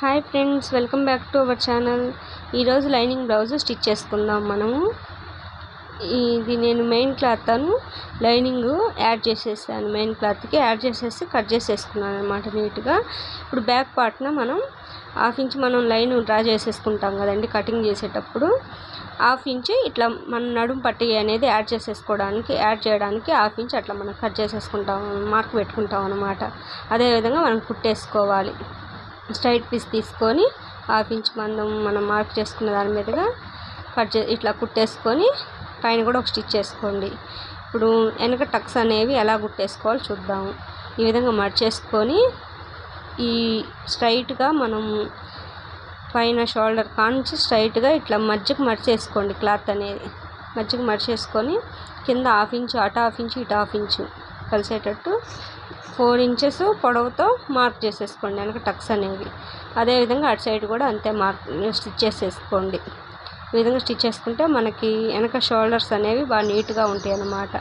Hi friends welcome back to our channel. ఈరోజు lining blouse stitch చేసుకుందాం మనము. ఇది నేను మెయిన్ క్లాత్ను లైనింగ్ యాడ్ చేసేసాను. మెయిన్ క్లాత్కి యాడ్ చేసేసి కట్ చేసేసుకున్నాను అనమాట నీట్గా. ఇప్పుడు బ్యాక్ పార్ట్న మనం హాఫ్ ఇంచ్ మనం లైన్ డ్రా చేసేసుకుంటాం కదండి కటింగ్ చేసేటప్పుడు. హాఫ్ ఇంచ్ ఇట్లా మన నడుము పట్టి అనేది యాడ్ చేసేసుకోవడానికి యాడ్ చేయడానికి హాఫ్ ఇంచ్ అట్లా మనం కట్ చేసేసుకుంటాం మార్క్ పెట్టుకుంటాం అనమాట అదేవిధంగా మనం కుట్టేసుకోవాలి. స్ట్రైట్ పీస్ తీసుకొని హాఫ్ ఇంచ్ మందం మనం మార్క్ చేసుకున్న దాని మీదుగా కట్ చే ఇట్లా కుట్టేసుకొని పైన కూడా ఒక స్టిచ్ చేసుకోండి. ఇప్పుడు వెనక టక్స్ అనేవి ఎలా కుట్టేసుకోవాలో చూద్దాము ఈ విధంగా మడిచేసుకొని ఈ స్ట్రైట్గా మనం పైన షోల్డర్ కాంచి స్ట్రైట్గా ఇట్లా మధ్యకు మడిచేసుకోండి క్లాత్ అనేది. మధ్యకు మడిచేసుకొని కింద హాఫ్ ఇంచు అటు హాఫ్ ఇంచు ఇటు హాఫ్ ఇంచు కలిసేటట్టు ఫోర్ ఇంచెస్ పొడవుతో మార్క్ చేసేసుకోండి వెనక టక్స్ అనేవి. అదేవిధంగా అటు సైడ్ కూడా అంతే మార్క్ స్టిచ్ చేసేసుకోండి. ఈ విధంగా స్టిచ్ చేసుకుంటే మనకి వెనక షోల్డర్స్ అనేవి బాగా నీట్గా ఉంటాయి అన్నమాట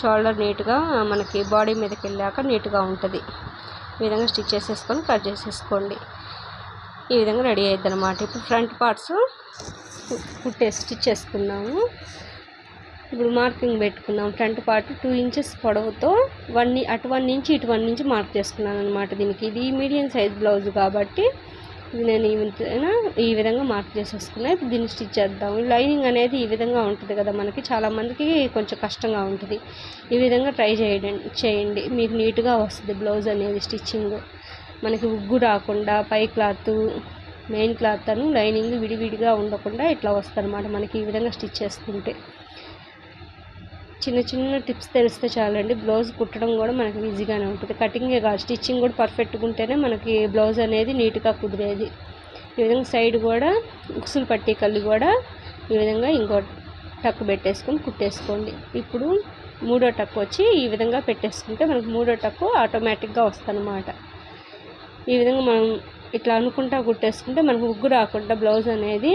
షోల్డర్ నీట్గా మనకి బాడీ మీదకి వెళ్ళాక నీట్గా ఉంటుంది. ఈ విధంగా స్టిచ్ చేసేసుకొని కట్ చేసేసుకోండి. ఈ విధంగా రెడీ అయ్యిద్ది అనమాట ఇప్పుడు ఫ్రంట్ పార్ట్స్ కుట్టే స్టిచ్ చేసుకున్నాము. ఇప్పుడు మార్కింగ్ పెట్టుకున్నాం. ఫ్రంట్ పార్ట్ టూ ఇంచెస్ పొడవుతో వన్ అటు వన్ ఇంచ్ ఇటు వన్ ఇంచ్ మార్క్ చేసుకున్నాను అనమాట దీనికి. ఇది మీడియం సైజ్ బ్లౌజ్ కాబట్టి ఇది నేను ఈ విధంగా ఈ విధంగా మార్క్ చేసేసుకున్నా దీన్ని స్టిచ్ చేద్దాం లైనింగ్ అనేది ఈ విధంగా ఉంటుంది కదా మనకి. చాలామందికి కొంచెం కష్టంగా ఉంటుంది. ఈ విధంగా ట్రై చేయండి చేయండి. మీకు నీట్గా వస్తుంది బ్లౌజ్ అనేది స్టిచ్చింగ్. మనకి ఉగ్గు రాకుండా పై క్లాత్ మెయిన్ క్లాత్ అను లైనింగ్ విడివిడిగా ఉండకుండా ఇట్లా వస్తుంది అనమాట మనకి ఈ విధంగా స్టిచ్ చేసుకుంటే. చిన్న చిన్న టిప్స్ తెలిస్తే చాలండి. బ్లౌజ్ కుట్టడం కూడా మనకి ఈజీగానే ఉంటుంది. కటింగే కాదు స్టిచ్చింగ్ కూడా పర్ఫెక్ట్గా ఉంటేనే మనకి బ్లౌజ్ అనేది నీట్గా కుదిరేది. ఈ విధంగా సైడ్ కూడా ఉక్సులు పట్టి కళ్ళు కూడా ఈ విధంగా ఇంకో టక్ పెట్టేసుకొని కుట్టేసుకోండి. ఇప్పుడు మూడో టక్ వచ్చి ఈ విధంగా పెట్టేసుకుంటే మనకు మూడో టక్కు ఆటోమేటిక్గా వస్తుందన్నమాట. ఈ విధంగా మనం ఇట్లా అనుకుంటా కుట్టేసుకుంటే మనకు ఉగ్గు రాకుండా బ్లౌజ్ అనేది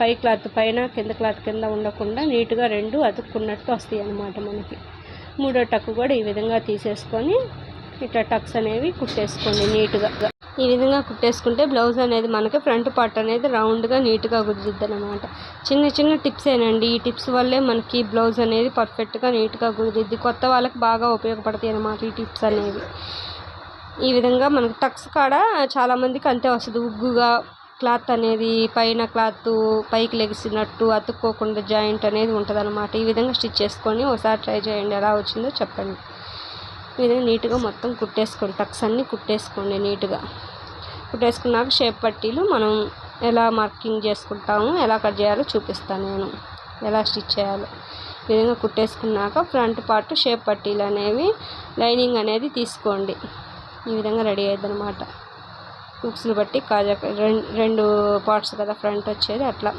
పై క్లాత్ పైన కింద క్లాత్ కింద ఉండకుండా నీట్గా రెండు అతుక్కున్నట్టు వస్తాయి అన్నమాట మనకి. మూడో టక్ కూడా ఈ విధంగా తీసేసుకొని ఇట్లా టక్స్ అనేవి కుట్టేసుకోండి నీట్గా. ఈ విధంగా కుట్టేసుకుంటే బ్లౌజ్ అనేది మనకి ఫ్రంట్ పార్ట్ అనేది రౌండ్గా నీట్గా కుదురుద్ది అనమాట చిన్న చిన్న టిప్స్ ఏనండి. ఈ టిప్స్ వల్లే మనకి బ్లౌజ్ అనేది పర్ఫెక్ట్గా నీట్గా కుదురుద్ది. కొత్త వాళ్ళకి బాగా ఉపయోగపడతాయి అనమాట ఈ టిప్స్ అనేవి. ఈ విధంగా మనకు టక్స్ కాడ చాలామందికి అంతే వస్తుంది. ఉగ్గుగా క్లాత్ అనేది పైన క్లాత్ పైకి లెగిసినట్టు అతుక్కోకుండా జాయింట్ అనేది ఉంటుందనమాట ఈ విధంగా స్టిచ్ చేసుకొని ఒకసారి ట్రై చేయండి. ఎలా వచ్చిందో చెప్పండి. ఈ విధంగా నీట్గా మొత్తం కుట్టేసుకోండి. టక్స్ అన్నీ కుట్టేసుకోండి నీట్గా. కుట్టేసుకున్నాక షేప్ పట్టీలు మనం ఎలా మార్కింగ్ చేసుకుంటాము ఎలా కట్ చేయాలో చూపిస్తాను నేను. ఎలా స్టిచ్ చేయాలో. ఈ విధంగా కుట్టేసుకున్నాక ఫ్రంట్ పార్ట్ షేప్ పట్టీలు అనేవి లైనింగ్ అనేది తీసుకోండి. ఈ విధంగా రెడీ అయ్యిందనమాట హుక్స్ని బట్టి కాజా రెండు పార్ట్స్ కదా ఫ్రంట్ వచ్చేది అట్లా.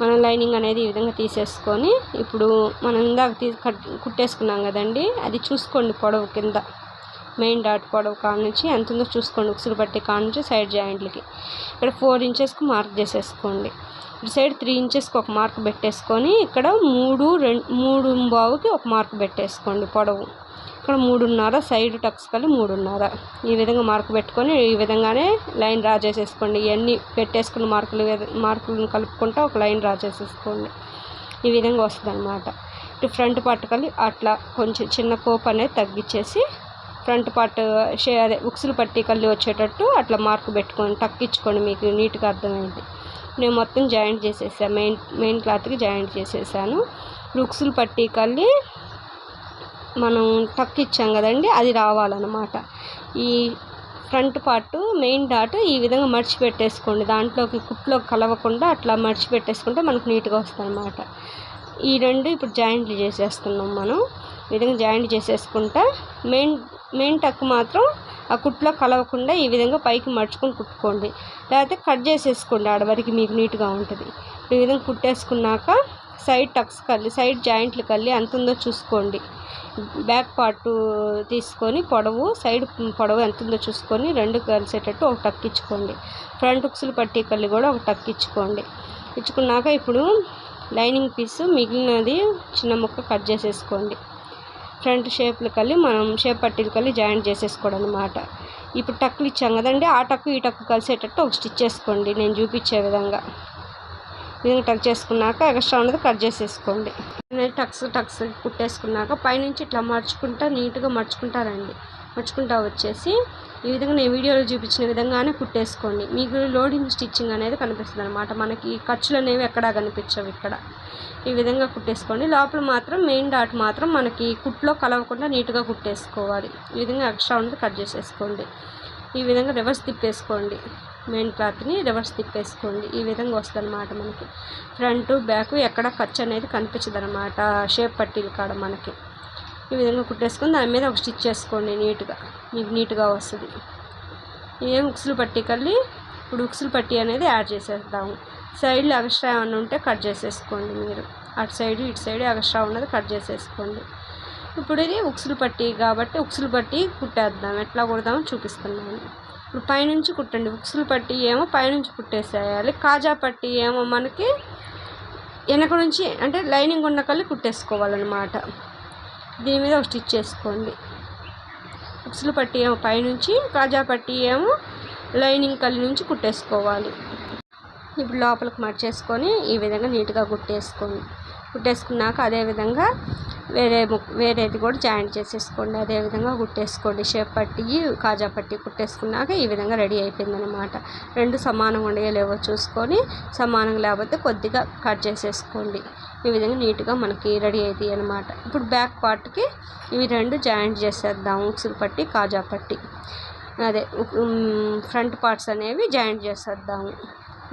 మనం లైనింగ్ అనేది ఈ విధంగా తీసేసుకొని ఇప్పుడు మనం ఇందాక తీ కుట్టేసుకున్నాం కదండి అది చూసుకోండి పొడవు కింద. మెయిన్ డాట్ పొడవు కాడ నుంచి ఎంత ఉందో చూసుకోండి ఉక్సులు పట్టి కాడ నుంచి సైడ్ జాయింట్లకి. ఇక్కడ ఫోర్ ఇంచెస్కి మార్క్ చేసేసుకోండి. ఇటు సైడ్ త్రీ ఇంచెస్కి ఒక మార్క్ పెట్టేసుకొని ఇక్కడ మూడు రెండు మూడు బావుకి ఒక మార్క్ పెట్టేసుకోండి పొడవు. ఇక్కడ మూడున్నర సైడ్ టక్స్ కలి మూడున్నర. ఈ విధంగా మార్క్ పెట్టుకొని ఈ విధంగానే లైన్ డ్రా చేసేసుకోండి. ఇవన్నీ పెట్టేసుకున్న మార్కులు మార్కులను కలుపుకుంటూ ఒక లైన్ డ్రా చేసేసుకోండి. ఈ విధంగా వస్తుంది అనమాట ఇటు ఫ్రంట్ పార్ట్ కలి అట్లా కొంచెం చిన్న కోప్ అనేది తగ్గించేసి ఫ్రంట్ పార్ట్ షే అదే ఉక్సులు పట్టి కళ్ళు వచ్చేటట్టు అట్లా మార్క్ పెట్టుకొని టక్కించుకోండి మీకు నీట్గా అర్థమైంది. నేను మొత్తం జాయింట్ చేసేసాను మెయిన్ మెయిన్ క్లాత్కి జాయింట్ చేసేసాను. ఉక్సులు పట్టి కళ్ళి మనం టక్ ఇచ్చాం కదండి అది రావాలన్నమాట. ఈ ఫ్రంట్ పార్ట్ మెయిన్ డాట్ ఈ విధంగా మర్చిపెట్టేసుకోండి. దాంట్లోకి కుట్లో కలవకుండా అట్లా మర్చి పెట్టేసుకుంటే మనకు నీట్గా వస్తుంది అనమాట ఈ రెండు ఇప్పుడు జాయింట్లు చేసేస్తున్నాం మనం. ఈ విధంగా జాయింట్ చేసేసుకుంటా మెయిన్ మెయిన్ టక్ మాత్రం ఆ కుట్లో కలవకుండా ఈ విధంగా పైకి మడుచుకొని కుట్టుకోండి. లేకపోతే కట్ చేసేసుకోండి ఆడవరికి మీకు నీట్గా ఉంటుంది. ఈ విధంగా కుట్టేసుకున్నాక సైడ్ టక్స్ కల్లి సైడ్ జాయింట్లు కల్లి ఎంత ఉందో చూసుకోండి. బ్యాక్ పార్ట్ తీసుకొని పొడవు సైడ్ పొడవు ఎంత ఉందో చూసుకొని రెండు కలిసేటట్టు ఒక టక్ ఇచ్చుకోండి. ఫ్రంట్ ఉక్సులు పట్టి కళ్ళు కూడా ఒక టక్ ఇచ్చుకోండి. ఇచ్చుకున్నాక ఇప్పుడు లైనింగ్ పీస్ మిగిలినది చిన్న ముక్క కట్ చేసేసుకోండి. ఫ్రంట్ షేప్లు కలిగి మనం షేప్ పట్టీలు కలిగి జాయింట్ చేసేసుకోవడం అనమాట ఇప్పుడు టక్కులు ఇచ్చాం కదండి ఆ టక్కు ఈ టక్కు కలిసేటట్టు ఒక స్టిచ్ చేసుకోండి. నేను చూపించే విధంగా. ఈ విధంగా టక్ చేసుకున్నాక ఎక్స్ట్రా ఉన్నది కట్ చేసేసుకోండి. టక్స్ టక్స్ కుట్టేసుకున్నాక పైనుంచి ఇట్లా మర్చుకుంటా నీట్గా మర్చుకుంటారండి మర్చుకుంటా వచ్చేసి ఈ విధంగా నేను వీడియోలో చూపించిన విధంగానే కుట్టేసుకోండి. మీకు లోడింగ్ స్టిచ్చింగ్ అనేది కనిపిస్తుంది అనమాట మనకి ఖర్చులు అనేవి ఎక్కడా కనిపించవు ఇక్కడ. ఈ విధంగా కుట్టేసుకోండి. లోపల మాత్రం మెయిన్ డాట్ మాత్రం మనకి కుట్లో కలవకుండా నీట్గా కుట్టేసుకోవాలి. ఈ విధంగా ఎక్స్ట్రా ఉన్నది కట్ చేసేసుకోండి. ఈ విధంగా రివర్స్ తిప్పేసుకోండి. మెయిన్ క్లాత్ని రివర్స్ తిప్పేసుకోండి. ఈ విధంగా వస్తుంది అనమాట మనకి. ఫ్రంట్ బ్యాక్ ఎక్కడ ఖర్చు అనేది కనిపించదు అనమాట షేప్ పట్టీలు కాడ మనకి. ఈ విధంగా కుట్టేసుకొని దాని మీద ఒక స్టిచ్ చేసుకోండి నీట్గా. మీకు నీట్గా వస్తుంది. ఏం ఉక్సులు పట్టి కళ్ళి ఇప్పుడు ఉక్సులు పట్టి అనేది యాడ్ చేసేద్దాము సైడ్లో ఎక్స్ట్రా ఏమైనా ఉంటే కట్ చేసేసుకోండి మీరు. అటు సైడ్ ఇటు సైడ్ ఎక్స్ట్రా ఉన్నది కట్ చేసేసుకోండి. ఇప్పుడు ఇది ఉక్సులు పట్టి కాబట్టి ఉక్సులు పట్టి కుట్టేద్దాం. ఎట్లా కుడదామో చూపిస్తున్నాను. ఇప్పుడు పైనుంచి కుట్టండి. ఉక్సులు పట్టి ఏమో పైనుంచి కుట్టేసేయాలి. కాజా పట్టి ఏమో మనకి వెనక నుంచి అంటే లైనింగ్ ఉన్న కళ్ళు కుట్టేసుకోవాలన్నమాట. దీని మీద ఒక స్టిచ్ చేసుకోండి. ఉక్సులు పట్టి ఏమో పైనుంచి కాజా పట్టి ఏమో లైనింగ్ కల్లి నుంచి కుట్టేసుకోవాలి. ఇప్పుడు లోపలికి మర్చేసుకొని ఈ విధంగా నీట్గా కుట్టేసుకోండి. కుట్టేసుకున్నాక అదేవిధంగా వేరే వేరేది కూడా జాయింట్ చేసేసుకోండి. అదేవిధంగా కుట్టేసుకోండి షేప్ పట్టి కాజా పట్టి కుట్టేసుకున్నాక ఈ విధంగా రెడీ అయిపోయింది అనమాట రెండు సమానంగా ఉండేలేవో చూసుకొని సమానంగా లేకపోతే కొద్దిగా కట్ చేసేసుకోండి. ఈ విధంగా నీట్గా మనకి రెడీ అవుతాయి అనమాట ఇప్పుడు బ్యాక్ పార్ట్కి ఇవి రెండు జాయింట్ చేసేద్దాం. ఉక్సులు పట్టి కాజా పట్టి. అదే ఫ్రంట్ పార్ట్స్ అనేవి జాయింట్ చేసేద్దాము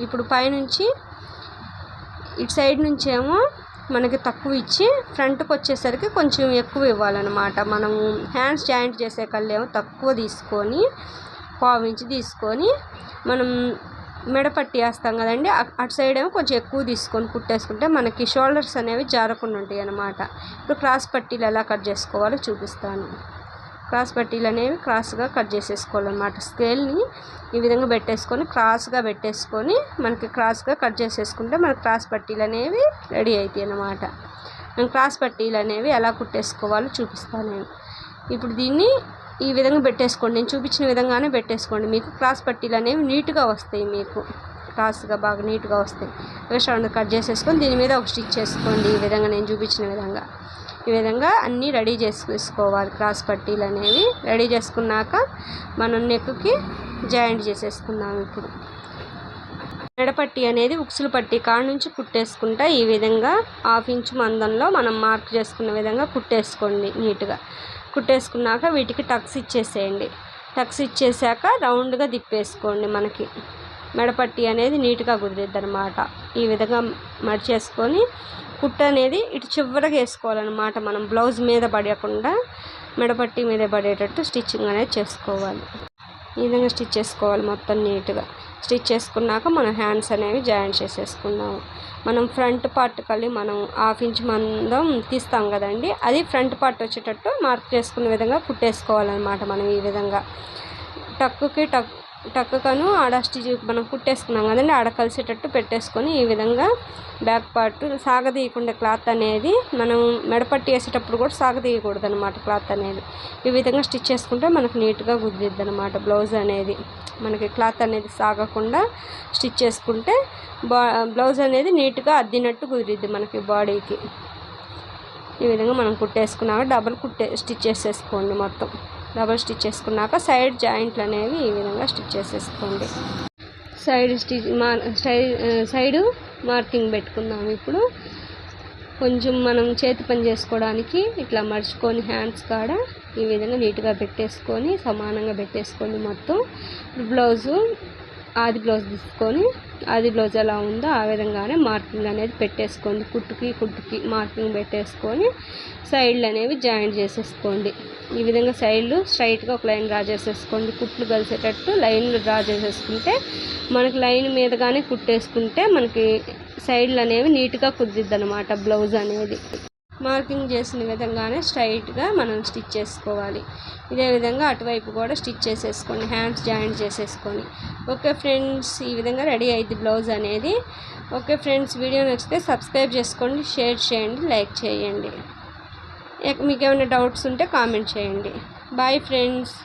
ఇప్పుడు పైనుంచి ఇటు సైడ్ నుంచేమో మనకి తక్కువ ఇచ్చి ఫ్రంట్కి వచ్చేసరికి కొంచెం ఎక్కువ ఇవ్వాలన్నమాట. మనం హ్యాండ్స్ జాయింట్ చేసే కళ్ళేమో తక్కువ తీసుకొని పావు ఇంచి తీసుకొని మనం మెడపట్టి వేస్తాం కదండి. అటు సైడ్ ఏమో కొంచెం ఎక్కువ తీసుకొని కుట్టేసుకుంటే మనకి షోల్డర్స్ అనేవి జారకుండా ఉంటాయి అన్నమాట ఇప్పుడు క్రాస్ పట్టీలు ఎలా కట్ చేసుకోవాలో చూపిస్తాను. క్రాస్ పట్టీలు అనేవి క్రాస్గా కట్ చేసేసుకోవాలన్నమాట. స్కేల్ని ఈ విధంగా పెట్టేసుకొని క్రాస్గా పెట్టేసుకొని మనకి క్రాస్గా కట్ చేసేసుకుంటే మనకి క్రాస్ పట్టీలు అనేవి రెడీ అవుతాయి అన్నమాట. నేను క్రాస్ పట్టీలు అనేవి ఎలా కుట్టేసుకోవాలో చూపిస్తాను నేను. ఇప్పుడు దీన్ని ఈ విధంగా పెట్టేసుకోండి. నేను చూపించిన విధంగానే పెట్టేసుకోండి. మీకు క్రాస్ పట్టీలు అనేవి నీట్గా వస్తాయి మీకు. క్రాస్గా బాగా నీట్గా వస్తాయి. రెస్టారెంట్ కట్ చేసేసుకొని దీని మీద ఒక స్టిచ్ చేసుకోండి ఈ విధంగా నేను చూపించిన విధంగా. ఈ విధంగా అన్నీ రెడీ చేసుకోవాలి. క్రాస్ పట్టీలు అనేవి రెడీ చేసుకున్నాక మనం నెక్కి జాయింట్ చేసేసుకుందాం ఇప్పుడు. మెడపట్టి అనేది ఉక్సులు పట్టి కాడ నుంచి కుట్టేసుకుంటా ఈ విధంగా హాఫ్ ఇంచ్ మందంలో మనం మార్క్ చేసుకున్న విధంగా కుట్టేసుకోండి నీట్గా. కుట్టేసుకున్నాక వీటికి టక్స్ ఇచ్చేసేయండి. టక్స్ ఇచ్చేసాక రౌండ్గా తిప్పేసుకోండి మనకి. మెడపట్టి అనేది నీట్గా కుదిరిద్ది అనమాట ఈ విధంగా మడిచేసుకొని కుట్ట అనేది ఇటు చివరగా వేసుకోవాలన్నమాట. మనం బ్లౌజ్ మీద పడకుండా మెడపట్టి మీద పడేటట్టు స్టిచ్చింగ్ అనేది చేసుకోవాలి. ఈ విధంగా స్టిచ్ చేసుకోవాలి మొత్తం నీట్గా. స్టిచ్ చేసుకున్నాక మనం హ్యాండ్స్ అనేవి జాయిన్ చేసేసుకున్నాము మనం ఫ్రంట్ పార్ట్ కలిగి మనం హాఫ్ ఇంచ్ మందం తీస్తాం కదండి అది ఫ్రంట్ పార్ట్ వచ్చేటట్టు మార్క్ చేసుకునే విధంగా కుట్టేసుకోవాలన్నమాట మనం ఈ విధంగా. టక్కుకి టక్ టక్కను ఆడ స్టిచ్ మనం కుట్టేసుకున్నాం కదండి ఆడ కలిసేటట్టు పెట్టేసుకొని ఈ విధంగా బ్యాక్ పార్ట్ సాగదీయకుండా క్లాత్ అనేది మనం మెడపట్టి వేసేటప్పుడు కూడా సాగదీయకూడదు అనమాట క్లాత్ అనేది. ఈ విధంగా స్టిచ్ చేసుకుంటే మనకు నీట్గా కుదిరిద్ది అనమాట బ్లౌజ్ అనేది. మనకి క్లాత్ అనేది సాగకుండా స్టిచ్ చేసుకుంటే బా బ్లౌజ్ అనేది నీట్గా అద్దినట్టు కుదిరిద్ది మనకి బాడీకి. ఈ విధంగా మనం కుట్టేసుకున్నాక డబల్ కుట్టే స్టిచ్ చేసేసుకోండి మొత్తం. డబల్ స్టిచ్ చేసుకున్నాక సైడ్ జాయింట్లు అనేవి ఈ విధంగా స్టిచ్ చేసేసుకోండి. సైడ్ స్టిచ్ మా సైడు మార్కింగ్ పెట్టుకుందాం ఇప్పుడు. కొంచెం మనం చేతి పని చేసుకోవడానికి ఇట్లా మర్చుకొని హ్యాండ్స్ కాడ ఈ విధంగా నీట్గా పెట్టేసుకొని సమానంగా పెట్టేసుకోండి మొత్తం. బ్లౌజు ఆది బ్లౌజ్ తీసుకొని ఆది బ్లౌజ్ ఎలా ఉందో ఆ విధంగానే మార్కింగ్ అనేది పెట్టేసుకోండి. కుట్టుకి కుట్టుకి మార్కింగ్ పెట్టేసుకొని సైడ్లు అనేవి జాయింట్ చేసేసుకోండి. ఈ విధంగా సైడ్లు స్ట్రైట్గా ఒక లైన్ డ్రా చేసేసుకోండి. కుట్లు కలిసేటట్టు లైన్లు డ్రా చేసేసుకుంటే మనకి లైన్ మీదగానే కుట్టేసుకుంటే మనకి సైడ్లు అనేవి నీట్గా కుదిద్ది అనమాట బ్లౌజ్ అనేది. మార్కింగ్ చేసిన విధంగానే స్ట్రైట్గా మనం స్టిచ్ చేసుకోవాలి. ఇదే విధంగా అటువైపు కూడా స్టిచ్ చేసేసుకోండి హ్యాండ్స్ జాయింట్ చేసేసుకొని. ఓకే ఫ్రెండ్స్ ఈ విధంగా రెడీ అయింది బ్లౌజ్ అనేది. ఓకే ఫ్రెండ్స్ వీడియో నచ్చితే సబ్స్క్రైబ్ చేసుకోండి షేర్ చేయండి లైక్ చేయండి. మీకు ఏమైనా డౌట్స్ ఉంటే కామెంట్ చేయండి. Bye friends.